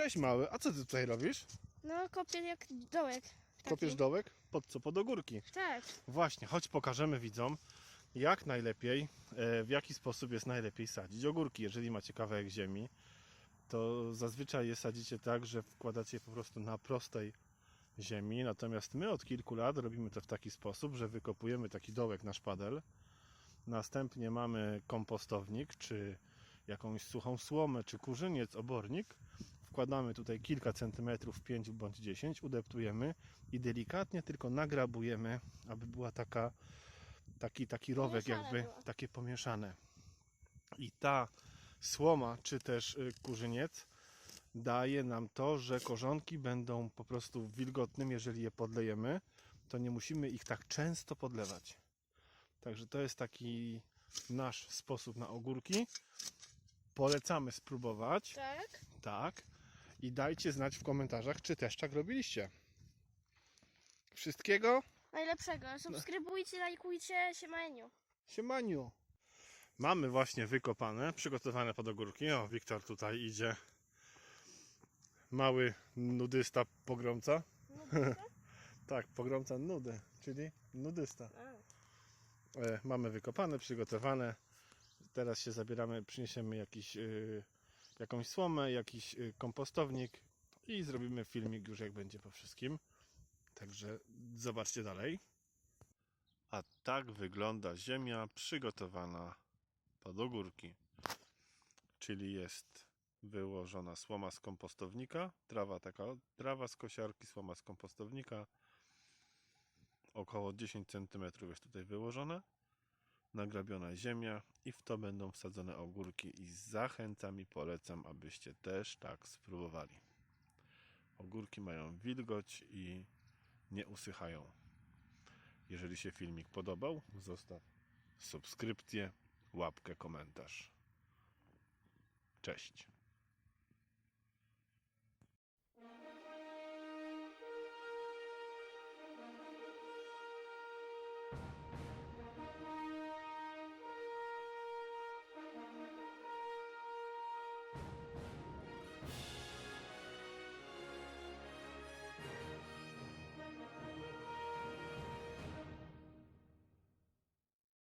Cześć mały, a co ty tutaj robisz? No, kopię jak dołek. Taki. Kopiesz dołek? Pod co? Pod ogórki. Tak. Właśnie, choć pokażemy widzom, jak najlepiej, e, w jaki sposób jest najlepiej sadzić ogórki. Jeżeli macie kawałek ziemi, to zazwyczaj je sadzicie tak, że wkładacie je po prostu na prostej ziemi. Natomiast my od kilku lat robimy to w taki sposób, że wykopujemy taki dołek na szpadel. Następnie mamy kompostownik, czy jakąś suchą słomę, czy kurzyniec, obornik. Wkładamy tutaj kilka centymetrów, 5 bądź 10, udeptujemy i delikatnie tylko nagrabujemy, aby była taka, taki, taki rowek, Pomieszane jakby było. takie pomieszane. I ta słoma, czy też y, kurzyniec daje nam to, że korzonki będą po prostu wilgotnym, jeżeli je podlejemy, to nie musimy ich tak często podlewać. Także to jest taki nasz sposób na ogórki. Polecamy spróbować. Tak. Tak. I dajcie znać w komentarzach, czy też tak robiliście. Wszystkiego? Najlepszego. Subskrybujcie, lajkujcie, siemaniu. Siemaniu. Mamy właśnie wykopane, przygotowane pod ogórki. O, Wiktor tutaj idzie. Mały nudysta pogromca. No, Tak, pogromca nudy, czyli nudysta. E, mamy wykopane, przygotowane. Teraz się zabieramy, przyniesiemy jakiś, y, jakąś słomę, jakiś y, kompostownik i zrobimy filmik już jak będzie po wszystkim. Także zobaczcie dalej. A tak wygląda ziemia przygotowana pod ogórki. Czyli jest wyłożona słoma z kompostownika, trawa taka, trawa z kosiarki, słoma z kompostownika. Około 10 cm jest tutaj wyłożone nagrabiona ziemia i w to będą wsadzone ogórki i zachęcam i polecam, abyście też tak spróbowali. Ogórki mają wilgoć i nie usychają. Jeżeli się filmik podobał, zostaw subskrypcję, łapkę, komentarz. Cześć.